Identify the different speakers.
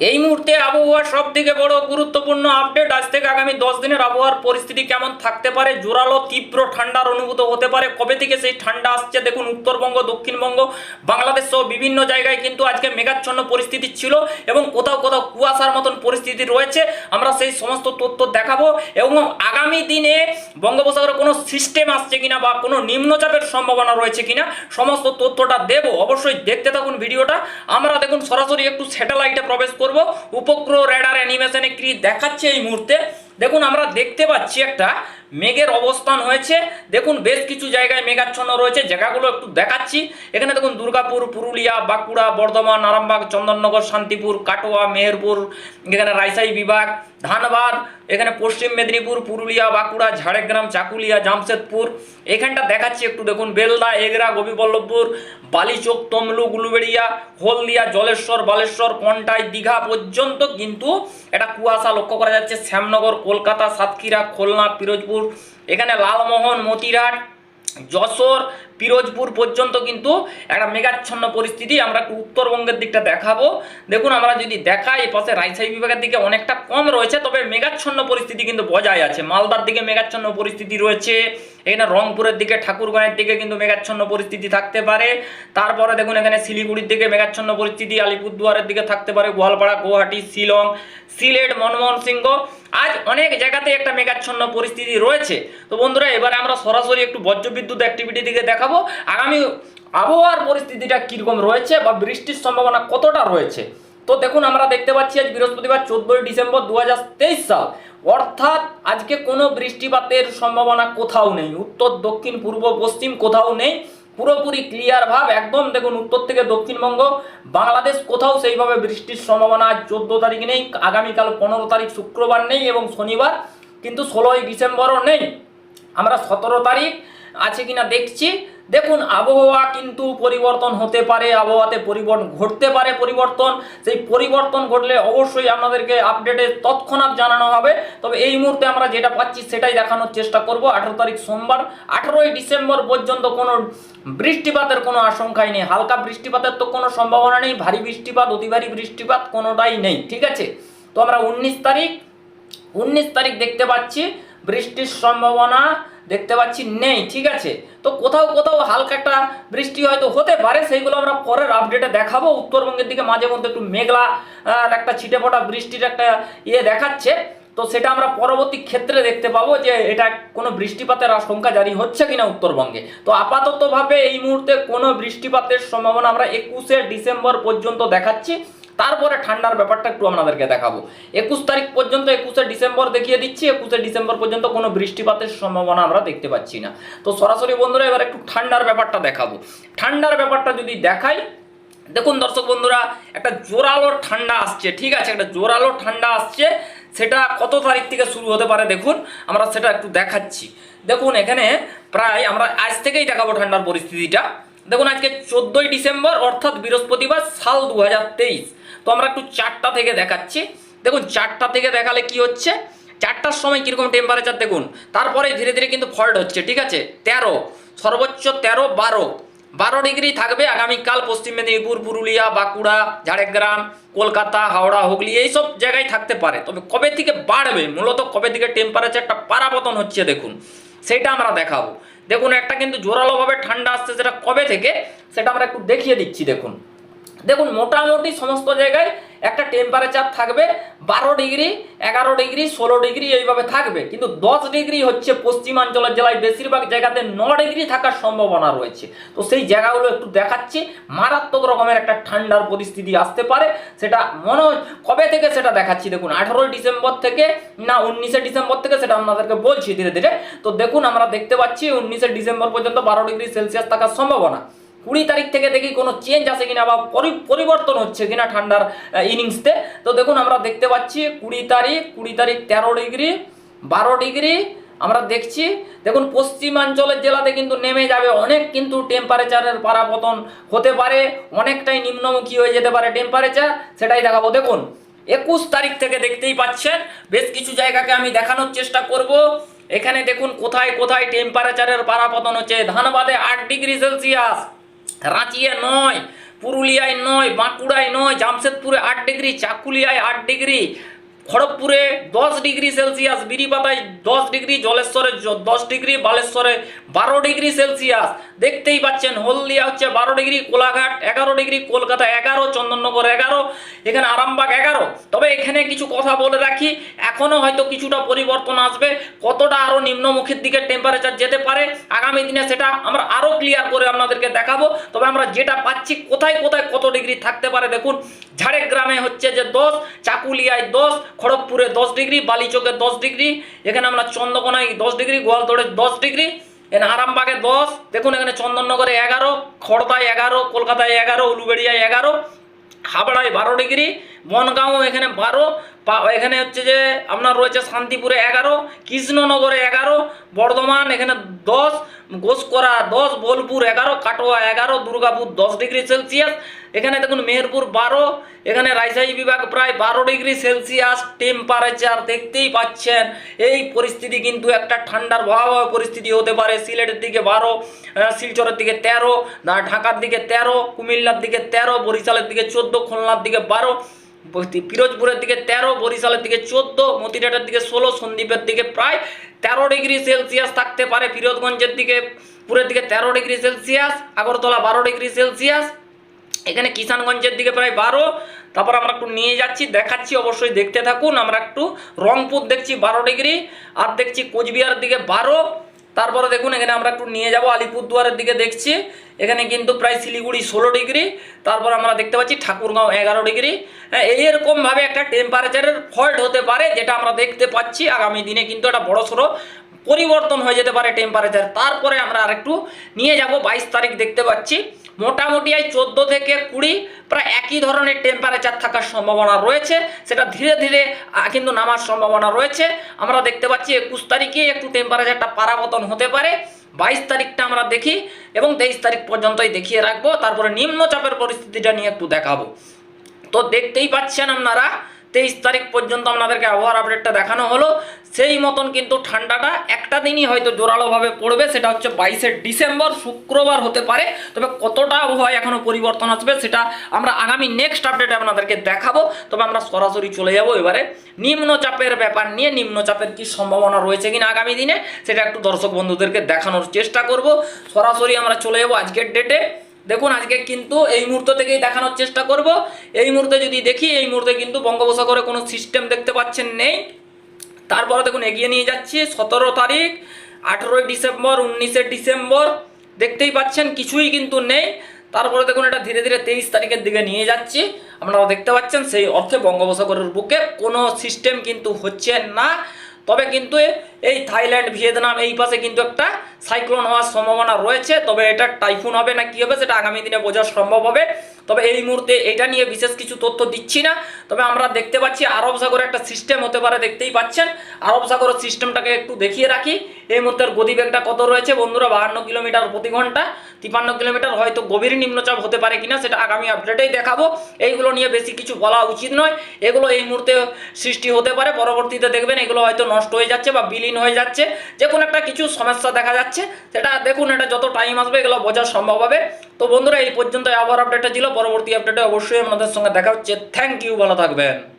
Speaker 1: এই মুহূর্তে আবহাওয়ার সব থেকে বড় গুরুত্বপূর্ণ আপডেট আজ থেকে আগামী দশ দিনের আবহাওয়ার পরিস্থিতি কেমন থাকতে পারে? জোরালো, তীব্র ঠান্ডার অনুভূত হতে পারে। কবে থেকে সেই ঠান্ডা আসছে? দেখুন, উত্তরবঙ্গ, দক্ষিণবঙ্গ, বাংলাদেশ সহ বিভিন্ন জায়গায় কিন্তু আজকে মেঘাচ্ছন্ন পরিস্থিতি ছিল এবং কোথাও কোথাও কুয়াশার মতন পরিস্থিতি রয়েছে। আমরা সেই সমস্ত তথ্য দেখাবো এবং আগামী দিনে বঙ্গোপসাগরে কোনো সিস্টেম আসছে কিনা বা কোনো নিম্নচাপের সম্ভাবনা রয়েছে কিনা সমস্ত তথ্যটা দেব। অবশ্যই দেখতে থাকুন ভিডিওটা। আমরা দেখুন, সরাসরি একটু স্যাটেলাইটে প্রবেশ করব। উপগ্রহ রেডার অ্যানিমেশনে কি দেখাচ্ছে এই মুহূর্তে? দেখুন, আমরা দেখতে পাচ্ছি একটা মেঘের অবস্থান হয়েছে। দেখুন, বেশ কিছু জায়গায় মেঘাচ্ছন্ন রয়েছে। জায়গাগুলো একটু দেখাচ্ছি। এখানে দেখুন, দুর্গাপুর, পুরুলিয়া, বাঁকুড়া, বর্ধমান, আরামবাগ, চন্দননগর, শান্তিপুর, কাটোয়া, মেহেরপুর, এখানে রাইসাই বিভাগ ধানবাদ, এখানে পশ্চিম মেদিনীপুর, পুরুলিয়া, বাঁকুড়া, ঝাড়গ্রাম, চাকুলিয়া, জামশেদপুর। এখানটা দেখাচ্ছি একটু দেখুন, বেলদা, এগরা গোপীবল্লভপুর বালিচোক তমলুক গুলুবেড়িয়া, হলদিয়া, জলেশ্বর, বালেশ্বর, কন্টাই, দীঘা পর্যন্ত কিন্তু একটা কুয়াশা লক্ষ্য করা যাচ্ছে। শ্যামনগর, কলকাতা, সাতক্ষীরা, খুলনা, পিরোজপুর। এখানে লালমোহন মতিরাট যশোর পিরোজপুর পর্যন্ত কিন্তু একটা মেঘাচ্ছন্ন পরিস্থিতি আমরা একটু উত্তরবঙ্গের দিকটা দেখাবো। দেখুন, আমরা যদি দেখাই, এই পাশে রাজশাহী বিভাগের দিকে অনেকটা কম রয়েছে, তবে মেঘাচ্ছন্ন পরিস্থিতি কিন্তু বজায় আছে। মালদার দিকে মেঘাচ্ছন্ন পরিস্থিতি রয়েছে, এখানে রংপুরের দিকে ঠাকুরগাঁয়ের দিকে কিন্তু মেঘাচ্ছন্ন পরিস্থিতি থাকতে পারে। তারপরে দেখুন, এখানে শিলিগুড়ির দিকে মেঘাচ্ছন্ন পরিস্থিতি, আলিপুরদুয়ারের দিকে থাকতে পারে, গোয়ালপাড়া, গুয়াহাটি, শিলং, সিলেট, মনমোহন সিংহ। আজ অনেক জায়গাতে একটা মেঘাচ্ছন্ন পরিস্থিতি রয়েছে। তো বন্ধুরা, এবারে আমরা সরাসরি একটু বজ্রবিদ্যুৎ অ্যাক্টিভিটি দিকে দেখাবো। আগামী আবহাওয়ার পরিস্থিতিটা কীরকম রয়েছে বা বৃষ্টির সম্ভাবনা কতটা রয়েছে? তো দেখুন, আমরা দেখতে পাচ্ছি আজ বৃহস্পতিবার চোদ্দোই ডিসেম্বর দু হাজার তেইশ সাল। অর্থাৎ আজকে কোনো বৃষ্টিপাতের সম্ভাবনা কোথাও নেই। উত্তর, দক্ষিণ, পূর্ব, পশ্চিম কোথাও নেই। পুরোপুরি ক্লিয়ার ভাব। একদম দেখুন, উত্তর থেকে দক্ষিণবঙ্গ। বাংলাদেশ কোথাও সেইভাবে বৃষ্টির সম্ভাবনা আজ চোদ্দ তারিখ নেই। আগামীকাল পনেরো তারিখ শুক্রবার নেই এবং শনিবার কিন্তু ষোলোই ডিসেম্বরও নেই। আমরা সতেরো তারিখ আছে কিনা দেখছি। দেখুন, আবহাওয়া কিন্তু পরিবর্তন হতে পারে, আবহাওয়াতে পরিবর্তন ঘটতে পারে পরিবর্তন। সেই পরিবর্তন ঘটলে অবশ্যই আপনাদেরকে আপডেটে তৎক্ষণাৎ জানানো হবে। তবে এই মুহূর্তে আমরা যেটা পাচ্ছি সেটাই দেখানোর চেষ্টা করব। আঠেরো তারিখ সোমবার, আঠেরোই ডিসেম্বর পর্যন্ত কোনো বৃষ্টিপাতের কোনো আশঙ্কাই নেই। হালকা বৃষ্টিপাতের তো কোনো সম্ভাবনা নেই, ভারী বৃষ্টিপাত, অতি ভারী বৃষ্টিপাত কোনোটাই নেই, ঠিক আছে? তো আমরা উনিশ তারিখ উনিশ তারিখ দেখতে পাচ্ছি বৃষ্টির সম্ভাবনা দেখতে পাচ্ছি নেই, ঠিক আছে? তো কোথাও কোথাও হালকা একটা বৃষ্টি হয়তো হতে পারে, সেইগুলো আমরা পরের আপডেটে দেখাবো। উত্তরবঙ্গের দিকে মাঝে মধ্যে একটু মেঘলা একটা ছিটে ফোটা বৃষ্টির একটা ইয়ে দেখাচ্ছে। তো সেটা আমরা পরবর্তী ক্ষেত্রে দেখতে পাবো যে এটা কোনো বৃষ্টিপাতের আশঙ্কা জারি হচ্ছে কিনা উত্তরবঙ্গে। তো আপাততভাবে এই মুহূর্তে কোনো বৃষ্টিপাতের সম্ভাবনা আমরা একুশে ডিসেম্বর পর্যন্ত দেখাচ্ছি। তারপরে ঠান্ডার ব্যাপারটা একটু আপনাদেরকে দেখাবো। একুশ তারিখ পর্যন্ত, একুশে ডিসেম্বর দেখিয়ে দিচ্ছি, একুশে ডিসেম্বর পর্যন্ত কোনো বৃষ্টিপাতের সম্ভাবনা আমরা দেখতে পাচ্ছি না। তো সরাসরি বন্ধুরা, এবার একটু ঠান্ডার ব্যাপারটা দেখাবো। ঠান্ডার ব্যাপারটা যদি দেখাই, দেখুন দর্শক বন্ধুরা, একটা জোরালো ঠান্ডা আসছে, ঠিক আছে? একটা জোরালো ঠান্ডা আসছে, সেটা কত তারিখ থেকে শুরু হতে পারে দেখুন, আমরা সেটা একটু দেখাচ্ছি। দেখুন এখানে প্রায় আমরা আজ থেকেই দেখাবো ঠান্ডার পরিস্থিতিটা। দেখুন আজকে চোদ্দোই ডিসেম্বর, অর্থাৎ বৃহস্পতিবার, সাল দু হাজার তেইশ। তো আমরা একটু চারটা থেকে দেখাচ্ছি। দেখুন, চারটা থেকে দেখালে কি হচ্ছে? চারটার সময় কীরকম টেম্পারেচার দেখুন। তারপরে ধীরে ধীরে কিন্তু ফল্ট হচ্ছে, ঠিক আছে? তেরো, সর্বোচ্চ তেরো, বারো। বারো ডিগ্রি থাকবে আগামীকাল পশ্চিম মেদিনীপুর, পুরুলিয়া, বাঁকুড়া, ঝাড়গ্রাম, কলকাতা, হাওড়া, হুগলি, এইসব জায়গায় থাকতে পারে। তবে কবে থেকে বাড়বে? মূলত কবে থেকে টেম্পারেচারটা পারাপতন হচ্ছে দেখুন। সেটা আমরা দেখাবো। দেখুন, একটা কিন্তু জোরালোভাবে ঠান্ডা আসছে, সেটা কবে থেকে? সেটা আমরা একটু দেখিয়ে দিচ্ছি, দেখুন। দেখুন, মোটামুটি সমস্ত জায়গায় একটা টেম্পারেচার থাকবে বারো ডিগ্রি, এগারো ডিগ্রি, ষোলো ডিগ্রি এইভাবে থাকবে। কিন্তু দশ ডিগ্রি হচ্ছে পশ্চিমাঞ্চলের জেলায় বেশিরভাগ জায়গাতে ন ডিগ্রি থাকার সম্ভাবনা রয়েছে। তো সেই জায়গাগুলো একটু দেখাচ্ছি। মারাত্মক রকমের একটা ঠান্ডার পরিস্থিতি আসতে পারে। সেটা মনে কবে থেকে সেটা দেখাচ্ছি? দেখুন, আঠারোই ডিসেম্বর থেকে না, উনিশে ডিসেম্বর থেকে সেটা আপনাদেরকে বলছি ধীরে ধীরে। তো দেখুন, আমরা দেখতে পাচ্ছি উনিশে ডিসেম্বর পর্যন্ত বারো ডিগ্রি সেলসিয়াস থাকার সম্ভাবনা। কুড়ি তারিখ থেকে দেখি কোনো চেঞ্জ আসে কিনা বা পরি- পরিবর্তন হচ্ছে কিনা ঠান্ডার ইনিংসতে তো দেখুন, আমরা দেখতে পাচ্ছি কুড়ি তারিখ কুড়ি তারিখ তেরো ডিগ্রি, বারো ডিগ্রি, আমরা দেখছি। দেখুন, পশ্চিমাঞ্চলের জেলাতে কিন্তু নেমে যাবে অনেক কিন্তু টেম্পারেচারের পারাপতন হতে পারে, অনেকটাই নিম্নমুখী হয়ে যেতে পারে টেম্পারেচার সেটাই দেখাবো। দেখুন, একুশ তারিখ থেকে দেখতেই পাচ্ছেন, বেশ কিছু জায়গাকে আমি দেখানোর চেষ্টা করব। এখানে দেখুন, কোথায় কোথায় টেম্পারেচারের পারাপতন হচ্ছে। ধানবাদে আট ডিগ্রি সেলসিয়াস। রাঁচিয়ে নয় পুরুলিয়ায় নয় বাঁকুড়ায় নয় জামশেদপুরে আট ডিগ্রি চাকুলিয়ায় আট ডিগ্রি খড়গপুরে দশ ডিগ্রি সেলসিয়াস বিরিপাতায় দশ ডিগ্রি, জলেশ্বরে দশ ডিগ্রি, বালেশ্বরে বারো ডিগ্রি সেলসিয়াস। দেখতেই পাচ্ছেন, হলদিয়া হচ্ছে বারো ডিগ্রি, কোলাঘাট এগারো ডিগ্রি, কলকাতা এগারো, চন্দননগর এগারো, এখানে আরামবাগ এগারো। তবে এখানে কিছু কথা বলে রাখি এখনও হয়তো কিছুটা পরিবর্তন আসবে, কতটা আরও নিম্নমুখীর দিকে টেম্পারেচার যেতে পারে, আগামী দিনে সেটা আমরা আরও ক্লিয়ার করে আপনাদেরকে দেখাবো। তবে আমরা যেটা পাচ্ছি, কোথায় কোথায় কত ডিগ্রি থাকতে পারে, দেখুন, ঝাড়গ্রামে হচ্ছে যে দশ, চাকুলিয়ায় দশ খড়গপুরে দশ ডিগ্রি, বালিচকে দশ ডিগ্রি, এখানে আমরা চন্দ্রকোনায় দশ ডিগ্রি, গোয়ালতোড়ে দশ ডিগ্রি, এখানে আরামবাগে দশ, দেখুন এখানে চন্দননগরে এগারো, খড়দায় এগারো, কলকাতায় এগারো, উলুবেড়িয়ায় এগারো, হাবড়ায় বারো ডিগ্রি, বনগাঁও এখানে বারো এখানে হচ্ছে যে আপনার রয়েছে শান্তিপুরে এগারো, কৃষ্ণনগরে এগারো, বর্ধমান এখানে দশ ঘোষকরা দশ, বোলপুর এগারো, কাটোয়া এগারো, দুর্গাপুর দশ ডিগ্রি সেলসিয়াস। এখানে দেখুন মেহেরপুর বারো, এখানে রাজশাহী বিভাগ প্রায় বারো ডিগ্রি সেলসিয়াস। টেম্পারেচার দেখতেই পাচ্ছেন। এই পরিস্থিতি কিন্তু একটা ঠান্ডার ভয়াবহ পরিস্থিতি হতে পারে। সিলেটের দিকে বারো শিলচরের দিকে তেরো ঢাকার দিকে তেরো, কুমিল্লার দিকে তেরো, বরিশালের দিকে চোদ্দ, খুলনার দিকে বারো। পিরোজপুরের দিকে তেরো, বরিশালের দিকে চোদ্দ মতিরাটের দিকে ষোলো, সন্দ্বীপের দিকে প্রায় তেরো ডিগ্রি সেলসিয়াস থাকতে পারে ফিরোজগঞ্জের দিকে। পুরের দিকে তেরো ডিগ্রি সেলসিয়াস, আগরতলা বারো ডিগ্রি সেলসিয়াস। এখানে কিষানগঞ্জের দিকে প্রায় বারো। তারপর আমরা একটু নিয়ে যাচ্ছি, দেখাচ্ছি, অবশ্যই দেখতে থাকুন। আমরা একটু রংপুর দেখছি বারো ডিগ্রি, আর দেখছি কোচবিহারের দিকে বারো। তারপরে দেখুন, এখানে আমরা একটু নিয়ে যাব আলিপুরদুয়ারের দিকে দেখছি। এখানে কিন্তু প্রায় শিলিগুড়ি ষোলো ডিগ্রি, তারপর আমরা দেখতে পাচ্ছি ঠাকুরগাঁও এগারো ডিগ্রি। হ্যাঁ এইরকমভাবে একটা টেম্পারেচারের ফল্ট হতে পারে, যেটা আমরা দেখতে পাচ্ছি। আগামী দিনে কিন্তু একটা বড় সড়ো পরিবর্তন হয়ে যেতে পারে টেম্পারেচার তারপরে আমরা আরেকটু নিয়ে যাব, বাইশ তারিখ দেখতে পাচ্ছি। মোটামুটি এই চোদ্দ থেকে কুড়ি প্রায় একই ধরনের টেম্পারেচার থাকার সম্ভাবনা রয়েছে। সেটা ধীরে ধীরে কিন্তু নামার সম্ভাবনা রয়েছে। আমরা দেখতে পাচ্ছি একুশ তারিখে একটু টেম্পারেচারটা পারাবতন হতে পারে। বাইশ তারিখটা আমরা দেখি এবং তেইশ তারিখ পর্যন্তই দেখিয়ে রাখব। তারপরে নিম্নচাপের পরিস্থিতিটা নিয়ে একটু দেখাবো। তো দেখতেই পাচ্ছেন আপনারা তেইশ তারিখ পর্যন্ত আপনাদেরকে আবহাওয়ার আপডেটটা দেখানো হলো। সেই মতন কিন্তু ঠান্ডাটা একটা দিনই হয়তো জোরালোভাবে পড়বে, সেটা হচ্ছে বাইশে ডিসেম্বর, শুক্রবার হতে পারে। তবে কতটা আবহাওয়া এখনও পরিবর্তন আসবে সেটা আমরা আগামী নেক্সট আপডেটে আপনাদেরকে দেখাবো। তবে আমরা সরাসরি চলে যাব এবারে। নিম্নচাপের ব্যাপার নিয়ে নিম্নচাপের কি সম্ভাবনা রয়েছে কিনা আগামী দিনে, সেটা একটু দর্শক বন্ধুদেরকে দেখানোর চেষ্টা করব। সরাসরি আমরা চলে যাব আজকের ডেটে দেখুন, আজকে কিন্তু এই মুহূর্ত থেকেই দেখানোর চেষ্টা করব। এই মুহূর্তে যদি দেখি, এই মুহূর্তে কিন্তু বঙ্গোপসাগরে কোনো সিস্টেম দেখতে পাচ্ছেন নেই। তারপরে দেখুন, এগিয়ে নিয়ে যাচ্ছি, সতেরো তারিখ, আঠেরোই ডিসেম্বর, উনিশে ডিসেম্বর, দেখতেই পাচ্ছেন, কিছুই কিন্তু নেই। তারপরে দেখুন, এটা ধীরে ধীরে তেইশ তারিখের দিকে নিয়ে যাচ্ছি। আপনারা দেখতে পাচ্ছেন, সেই অর্থে বঙ্গোপসাগরের বুকে কোনো সিস্টেম কিন্তু হচ্ছে না। তবে কিন্তু এই থাইল্যান্ড, ভিয়েতনাম এই পাশে কিন্তু একটা সাইক্লোন হওয়ার সম্ভাবনা রয়েছে। তবে এটা টাইফুন হবে না, কী হবে সেটা আগামী দিনে বোঝা সম্ভব হবে। তবে এই মুহূর্তে এটা নিয়ে বিশেষ কিছু তথ্য দিচ্ছি না। তবে আমরা দেখতে পাচ্ছি আরব সাগরে একটা সিস্টেম হতে পারে, দেখতেই পাচ্ছেন। আরব সাগরের সিস্টেমটাকে একটু দেখিয়ে রাখি। এই মুহূর্তের গতিবেগটা কত রয়েছে? বন্ধুরা, বাহান্ন কিলোমিটার প্রতি ঘণ্টা। তিপান্ন কিলোমিটার হয়তো গভীর নিম্নচাপ হতে পারে কিনা, সেটা আগামী আপডেটেই দেখাবো। এইগুলো নিয়ে বেশি কিছু বলা উচিত নয়। এগুলো এই মুহূর্তে সৃষ্টি হতে পারে। পরবর্তীতে দেখবেন এগুলো হয়তো নষ্ট হয়ে যাচ্ছে বা বিলীন হয়ে যাচ্ছে। যে কোনো একটা কিছু সমস্যা দেখা যাচ্ছে। সেটা দেখুন, এটা যত টাইম আসবে, এগুলো বোঝা সম্ভব হবে। তো বন্ধুরা, এই পর্যন্ত আবার আপডেটটা ছিল। পরবর্তী আপডেটে অবশ্যই আপনাদের সঙ্গে দেখা হচ্ছে। থ্যাংক ইউ ভালো থাকবেন।